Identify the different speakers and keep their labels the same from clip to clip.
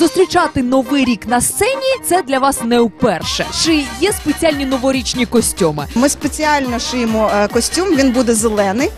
Speaker 1: Зустрічати новий рік на сцені це для вас не вперше. Чи є спеціальні новорічні костюми?
Speaker 2: Ми спеціально шиємо е, костюм, він буде зелений.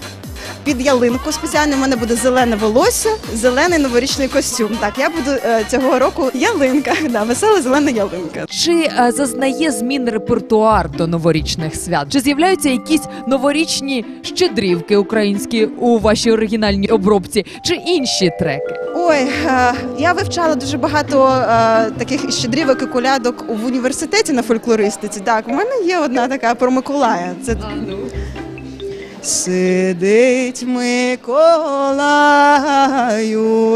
Speaker 2: Під ялинку спеціально в мене буде зелене волосся, зелений новорічний костюм. Так, я буду е, цього року ялинка. Да, весела зелена ялинка.
Speaker 1: Чи е, зазнає змін репертуар до новорічних свят? Чи з'являються якісь новорічні щедрівки українські у вашій оригінальній обробці, чи інші треки?
Speaker 2: Ой, е, я вивчала дуже багато е, таких щедрівок і колядок в університеті на фольклористиці. Так, у мене є одна така про Миколая. Це Сидить Миколаю,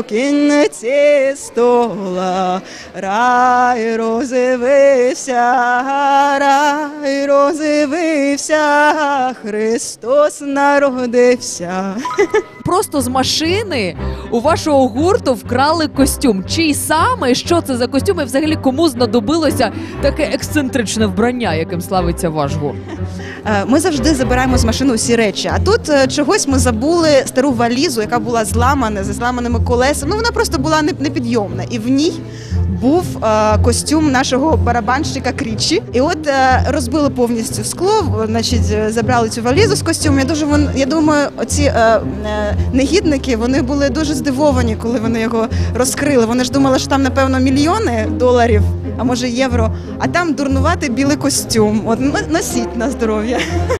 Speaker 2: кінці стола, рай розивився, рай розивився, Христос народився.
Speaker 1: Просто з машини у вашого гурту вкрали костюм. Чий саме що це за костюм? І взагалі кому знадобилося таке ексцентричне вбрання, яким славиться ваш гурт?
Speaker 2: Е, Ми завжди забираємо з машини усі речі. А тут е, чогось ми забули стару валізу, яка була зламана зі зламаними колесами. Ну вона просто була непідйомна. І в ній був е, костюм нашого барабанщика Крічі. І от е, розбили повністю скло. Значить, е, забрали цю валізу з костюмом. Я дуже я думаю, оці е, негідники вони були дуже здивовані, коли вони його розкрили. Вони ж думали, що там напевно мільйони доларів. А може євро, а там дурнувати білий костюм. От носіть на здоров'я.